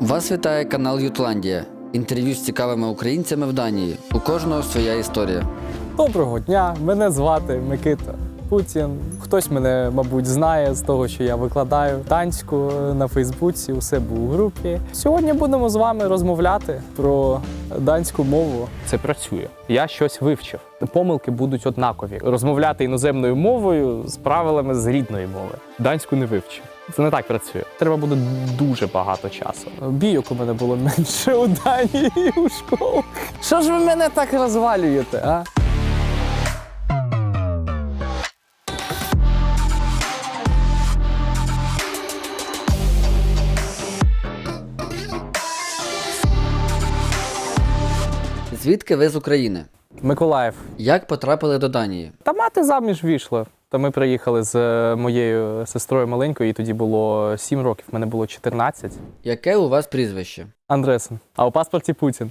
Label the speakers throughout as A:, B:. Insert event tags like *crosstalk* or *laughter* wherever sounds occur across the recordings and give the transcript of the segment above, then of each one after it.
A: Вас вітає канал Ютландія. Інтерв'ю з цікавими українцями в Данії. У кожного своя історія.
B: Доброго дня, мене звати Микита Путін. Хтось мене, мабуть, знає з того, що я викладаю данську на Фейсбуці, у себе у групі. Сьогодні будемо з вами розмовляти про данську мову. Це працює. Я щось вивчив. Помилки будуть однакові. Розмовляти іноземною мовою з правилами з рідної мови. Данську не вивчив. Це не так працює. Треба буде дуже багато часу. Бійок у мене було менше у Данії у школах. Що ж ви мене так розвалюєте, а?
A: Звідки ви з України?
B: Миколаїв.
A: Як потрапили до Данії?
B: Та мати заміж вийшла. Та ми приїхали з е, моєю сестрою маленькою, їй тоді було 7 років, мене було 14.
A: Яке у вас прізвище?
B: Андресен. А у паспорті Путін.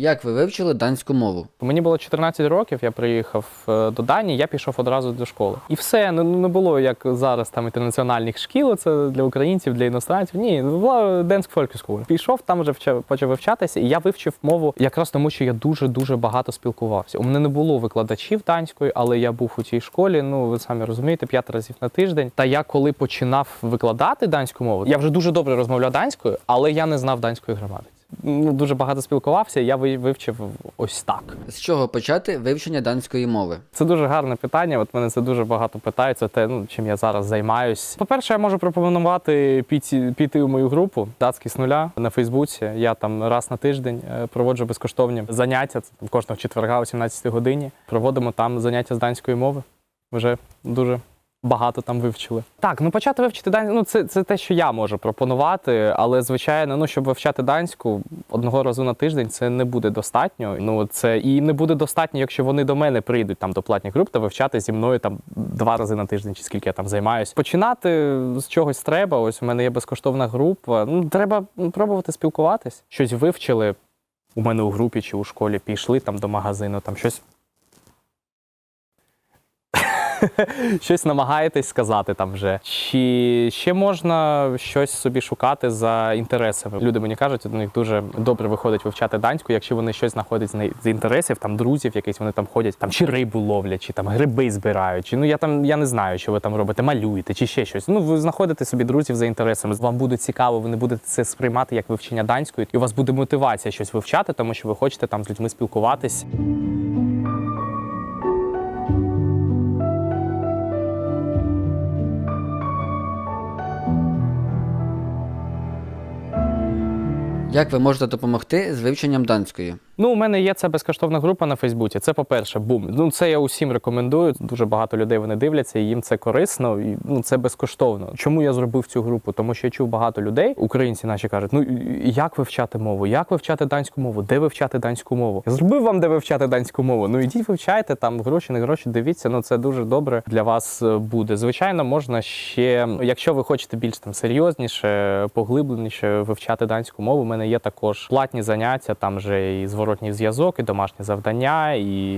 A: Як ви вивчили данську мову?
B: Мені було 14 років, я приїхав е, до Данії, я пішов одразу до школи. І все, ну не було як зараз там інтернаціональних шкіл, це для українців, для іностранців. Ні, була Денськ Фолькіскул. Пішов, там вже вчав, почав вивчатися, і я вивчив мову якраз тому, що я дуже-дуже багато спілкувався. У мене не було викладачів данської, але я був у цій школі, ну ви самі розумієте, п'ять разів на тиждень. Та я коли починав викладати данську мову, я вже дуже добре розмовляв данською, але я не знав данської граматики. Ну, дуже багато спілкувався, я ви- вивчив ось так.
A: З чого почати вивчення данської мови?
B: Це дуже гарне питання. От мене це дуже багато питають. Це те, ну чим я зараз займаюсь. По-перше, я можу пропонувати піти, піти у мою групу датський з нуля на Фейсбуці. Я там раз на тиждень е, проводжу безкоштовні заняття. Це там кожного четверга о 17 годині. Проводимо там заняття з данської мови. Вже дуже. Багато там вивчили. Так, ну почати вивчити данську, ну це, це те, що я можу пропонувати, але звичайно, ну щоб вивчати данську одного разу на тиждень, це не буде достатньо. Ну це і не буде достатньо, якщо вони до мене прийдуть там до платних груп та вивчати зі мною там два рази на тиждень, чи скільки я там займаюсь. Починати з чогось треба. Ось у мене є безкоштовна група. Ну треба ну, пробувати спілкуватись. Щось вивчили у мене у групі чи у школі, пішли там до магазину, там щось *laughs* щось намагаєтесь сказати там вже. Чи ще можна щось собі шукати за інтересами? Люди мені кажуть, у них дуже добре виходить вивчати данську, якщо вони щось знаходять з інтересів, там друзів, якісь вони там ходять, там чи рибу ловлять, чи там гриби збирають, чи ну я там я не знаю, що ви там робите, малюєте, чи ще щось. Ну ви знаходите собі друзів за інтересами. Вам буде цікаво, ви не будете це сприймати як вивчення данської, і у вас буде мотивація щось вивчати, тому що ви хочете там з людьми спілкуватись.
A: Як ви можете допомогти з вивченням данської?
B: Ну, у мене є ця безкоштовна група на Фейсбуці. Це по-перше, бум. Ну це я усім рекомендую. Дуже багато людей вони дивляться, і їм це корисно. І ну це безкоштовно. Чому я зробив цю групу? Тому що я чув багато людей, українці наші кажуть: ну як вивчати мову, як вивчати данську мову, де вивчати данську мову? Я зробив вам, де вивчати данську мову. Ну ідіть вивчайте там гроші, не гроші. Дивіться, ну це дуже добре для вас е, буде. Звичайно, можна ще, якщо ви хочете більш там серйозніше, поглибленіше вивчати данську мову. У мене є також платні заняття, там вже і зворотній зв'язок, і домашні завдання, і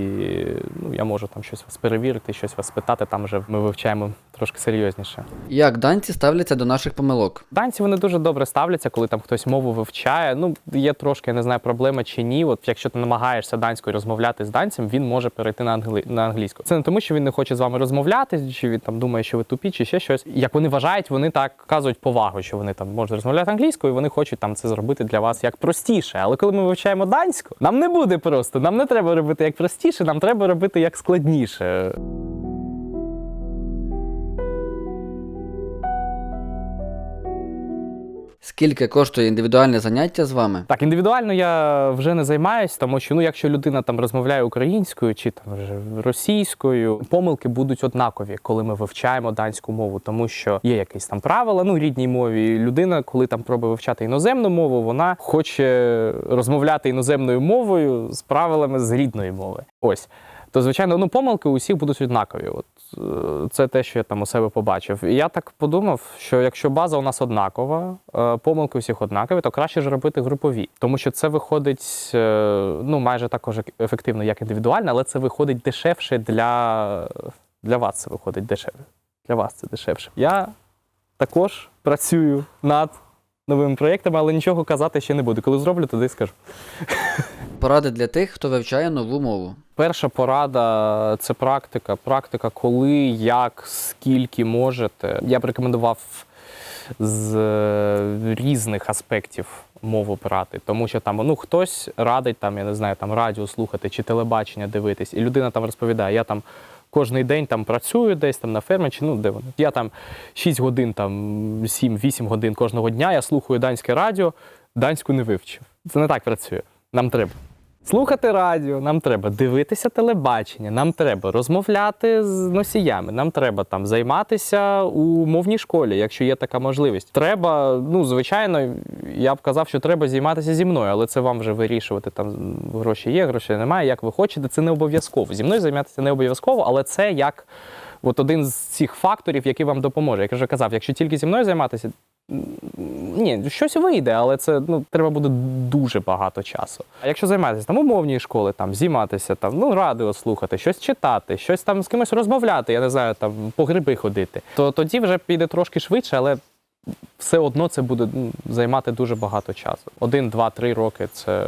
B: ну я можу там щось вас перевірити, щось вас спитати. Там вже ми вивчаємо трошки серйозніше.
A: Як данці ставляться до наших помилок?
B: Данці вони дуже добре ставляться, коли там хтось мову вивчає. Ну є трошки, я не знаю, проблема чи ні. От якщо ти намагаєшся данською розмовляти з данцем, він може перейти на англи... на англійську. Це не тому, що він не хоче з вами розмовляти, чи він там думає, що ви тупі, чи ще щось. Як вони вважають, вони так вказують повагу, що вони там можуть розмовляти англійською, і вони хочуть там це зробити для вас як простіше. Але коли ми вивчаємо данську, нам не буде просто. Нам не треба робити як простіше, нам треба робити як складніше.
A: Скільки коштує індивідуальне заняття з вами?
B: Так, індивідуально я вже не займаюсь, тому що ну, якщо людина там розмовляє українською чи там вже російською, помилки будуть однакові, коли ми вивчаємо данську мову, тому що є якісь там правила, ну рідній мові. Людина, коли там пробує вивчати іноземну мову, вона хоче розмовляти іноземною мовою з правилами з рідної мови. Ось. То, звичайно, ну помилки у всіх будуть однакові. От це те, що я там у себе побачив. І я так подумав, що якщо база у нас однакова, е, помилки у всіх однакові, то краще ж робити групові, тому що це виходить е, ну майже також ефективно, як індивідуально, але це виходить дешевше для, для вас. Це виходить дешевше. Для вас це дешевше. Я також працюю над новими проєктами, але нічого казати ще не буду. Коли зроблю, тоді скажу.
A: Поради для тих, хто вивчає нову мову.
B: Перша порада це практика. Практика, коли, як, скільки можете. Я б рекомендував з е, різних аспектів мову брати, тому що там ну хтось радить там, я не знаю, там радіо слухати чи телебачення дивитись, і людина там розповідає, я там. Кожний день там працюю десь там на фермі, чи ну де вони. Я там 6 годин, там 7-8 годин кожного дня я слухаю данське радіо, данську не вивчив. Це не так працює. Нам треба слухати радіо, нам треба дивитися телебачення, нам треба розмовляти з носіями, нам треба там займатися у мовній школі, якщо є така можливість. Треба, ну звичайно, я б казав, що треба займатися зі мною, але це вам вже вирішувати. Там гроші є, грошей немає. Як ви хочете, це не обов'язково. Зі мною займатися не обов'язково, але це як. От один з цих факторів, який вам допоможе. Як я вже казав, якщо тільки зі мною займатися, ні, щось вийде, але це ну треба буде дуже багато часу. А якщо займатися там умовній школи, там займатися, там ну радіо слухати, щось читати, щось там з кимось розмовляти, я не знаю, там по гриби ходити, то тоді вже піде трошки швидше, але все одно це буде займати дуже багато часу. Один, два, три роки це.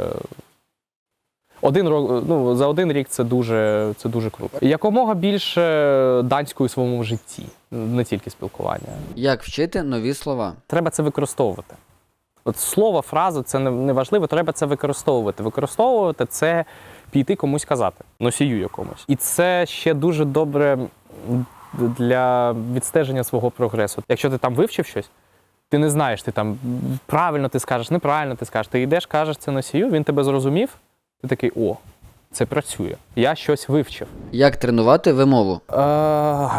B: Один рок, ну за один рік це дуже це дуже круто. Якомога більше данської у своєму житті, не тільки спілкування.
A: Як вчити нові слова?
B: Треба це використовувати. От слово, фраза це не важливо, треба це використовувати. Використовувати це піти комусь казати, носію якомусь. І це ще дуже добре для відстеження свого прогресу. Якщо ти там вивчив щось, ти не знаєш, ти там правильно ти скажеш, неправильно ти скажеш. Ти йдеш, кажеш це носію, він тебе зрозумів, ти такий о, це працює. Я щось вивчив.
A: Як тренувати вимову?
B: Е,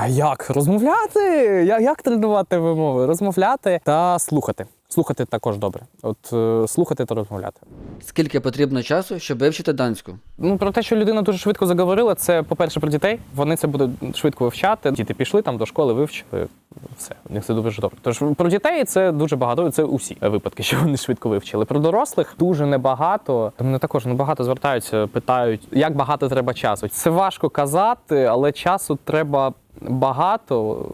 B: як розмовляти? Я- Як тренувати вимови? Розмовляти та слухати. Слухати також добре. От е, слухати та розмовляти.
A: Скільки потрібно часу, щоб вивчити данську?
B: Ну про те, що людина дуже швидко заговорила, це по-перше про дітей. Вони це будуть швидко вивчати. Діти пішли там до школи, вивчили. Все, у них це дуже добре. Тож про дітей це дуже багато. Це усі випадки, *laughs* що вони швидко вивчили. Про дорослих дуже небагато. До мене також ну, багато звертаються, питають, як багато треба часу. Це важко казати, але часу треба. Багато,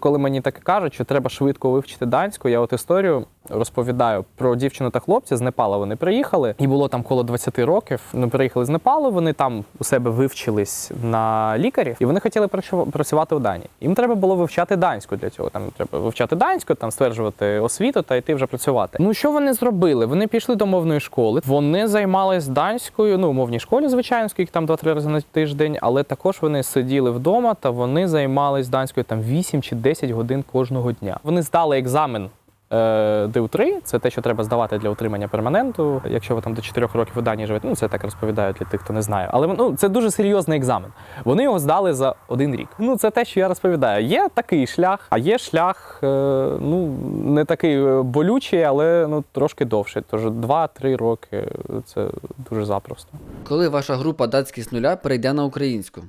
B: коли мені таке кажуть, що треба швидко вивчити данську, я от історію розповідаю про дівчину та хлопця з Непала. Вони приїхали, і було там коло 20 років. Вони приїхали з Непалу. Вони там у себе вивчились на лікарів, і вони хотіли працю- працювати у Данії. Їм треба було вивчати данську для цього. Там треба вивчати данську, там стверджувати освіту та йти вже працювати. Ну що вони зробили? Вони пішли до мовної школи. Вони займались данською, ну у мовній школі, звичайно, скільки там 2-3 рази на тиждень, але також вони сиділи вдома та вони займались данською там 8 чи 10 годин кожного дня. Вони здали екзамен. Е, ДУ-3 це те, що треба здавати для отримання перманенту. Якщо ви там до 4 років у Данії живете, ну це так розповідають для тих, хто не знає. Але ну, це дуже серйозний екзамен. Вони його здали за один рік. Ну це те, що я розповідаю. Є такий шлях, а є шлях, е, ну не такий е, болючий, але ну трошки довший. Тож 2-3 роки це дуже запросто.
A: Коли ваша група датський з нуля перейде на українську?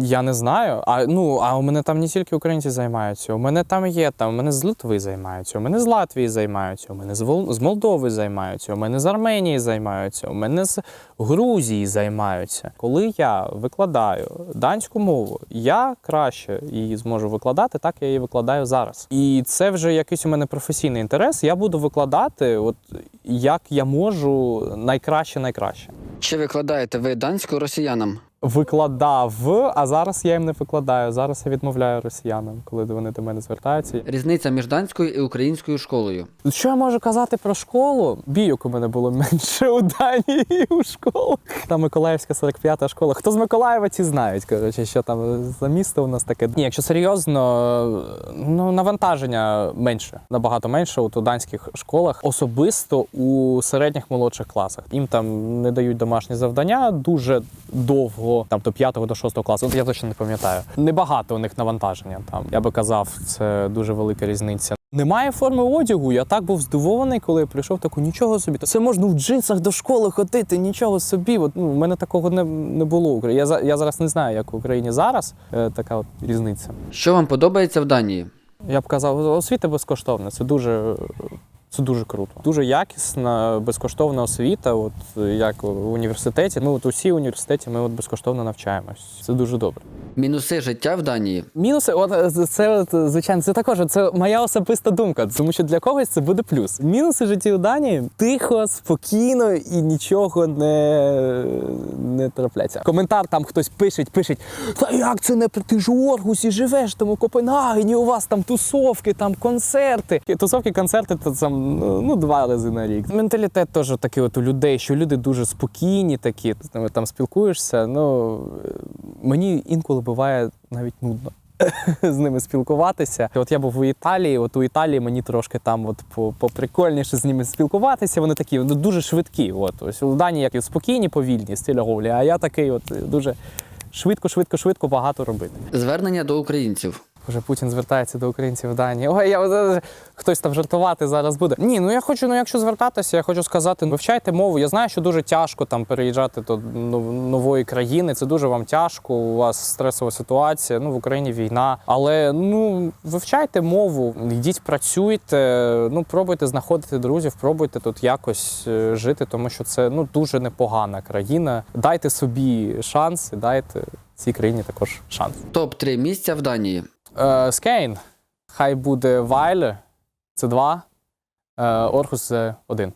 B: Я не знаю. А ну а у мене там не тільки українці займаються. У мене там є там. У мене з Литви займаються, у мене з Латвії займаються, у мене з. Молдови займаються, у мене з Арменії займаються, у мене з Грузії займаються. Коли я викладаю данську мову, я краще її зможу викладати, так я її викладаю зараз. І це вже якийсь у мене професійний інтерес. Я буду викладати, от як я можу найкраще, найкраще.
A: Чи викладаєте ви данську росіянам?
B: Викладав, а зараз я їм не викладаю. Зараз я відмовляю росіянам, коли вони до мене звертаються.
A: Різниця між данською і українською школою.
B: Що я можу казати про школу? Бійок у мене було менше у Данії у школах. Там Миколаївська 45-та школа. Хто з Миколаєва, ті знають, коротше, що там за місто у нас таке. Ні, якщо серйозно, ну навантаження менше, набагато менше у данських школах, особисто у середніх молодших класах. Їм там не дають домашні завдання дуже довго, там до 5 до 6 класу. От я точно не пам'ятаю. Небагато у них навантаження. Там я би казав, це дуже велика різниця. Немає форми одягу. Я так був здивований, коли я прийшов. Таку нічого собі. Це можна в джинсах до школи ходити, нічого собі. От ну, в мене такого не, не було. Я я зараз не знаю, як в Україні зараз е, така от різниця.
A: Що вам подобається в Данії?
B: Я б казав, освіта безкоштовна. Це дуже, Це дуже круто. Дуже якісна, безкоштовна освіта. От як в університеті. Ми от усі університеті ми от безкоштовно навчаємось. Це дуже добре.
A: Мінуси життя в Данії.
B: Мінуси, от е, це от, звичайно, це також це моя особиста думка, тому що для когось це буде плюс. Мінуси життя у Данії тихо, спокійно і нічого не, не трапляться. Коментар там хтось пише, пише: Та як це не ти ж у Оргусі живеш там у Копенгагені, у вас там тусовки, там концерти. Тусовки, концерти то там ну два рази на рік. Менталітет теж такий от у людей, що люди дуже спокійні, такі з ними там спілкуєшся. Ну е, мені інколи буває навіть нудно. *laughs* З ними спілкуватися. От я був у Італії. От у Італії мені трошки там от по- поприкольніше з ними спілкуватися. Вони такі ну, дуже швидкі. От ось у Данії як спокійні, повільні стиля говлі, а я такий, от дуже швидко, швидко, швидко багато робити.
A: Звернення до українців.
B: Вже Путін звертається до українців в Данії. Ой, я е, хтось там жартувати зараз буде. Ні, ну я хочу, ну якщо звертатися, я хочу сказати, вивчайте мову. Я знаю, що дуже тяжко там переїжджати до нової країни. Це дуже вам тяжко. У вас стресова ситуація. Ну в Україні війна. Але ну вивчайте мову, йдіть, працюйте. Ну пробуйте знаходити друзів, пробуйте тут якось е, жити, тому що це ну дуже непогана країна. Дайте собі шанс і дайте цій країні також шанс.
A: Топ 3 місця в Данії.
B: Е, Скейн. Хай буде Вайле. Це два. Е, Орхус це один.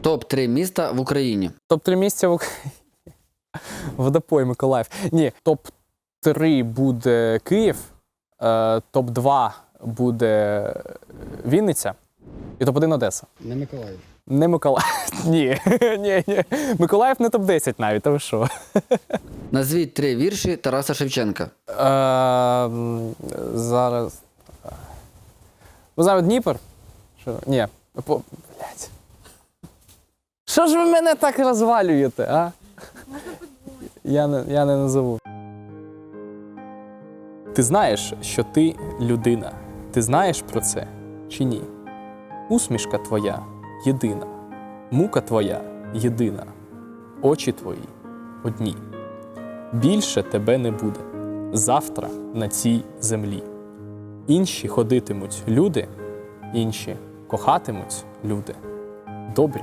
A: Топ 3 міста в Україні.
B: Топ-3 місця в Україні. *laughs* Водопой Миколаїв. Ні, топ-3 буде Київ, е, топ-2 буде Вінниця і топ-1 Одеса.
A: Не Миколаїв.
B: Не Миколаїв. *laughs* Ні, ні, ні. Миколаїв не топ-10 навіть, та ви що?
A: Назвіть три вірші Тараса Шевченка.
B: Е, зараз. Ви знаєте Дніпр? Що? Ні. По... Блять. Що ж ви мене так розвалюєте, а? Я не, я не назову. Ти знаєш, що ти людина. Ти знаєш про це чи ні? Усмішка твоя єдина, мука твоя єдина, очі твої одні. Більше тебе не буде завтра на цій землі. Інші ходитимуть люди, інші кохатимуть люди, добрі,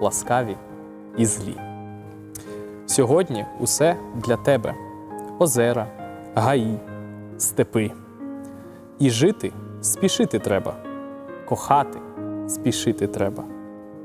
B: ласкаві і злі. Сьогодні усе для тебе озера, гаї, степи. І жити спішити треба, кохати спішити треба.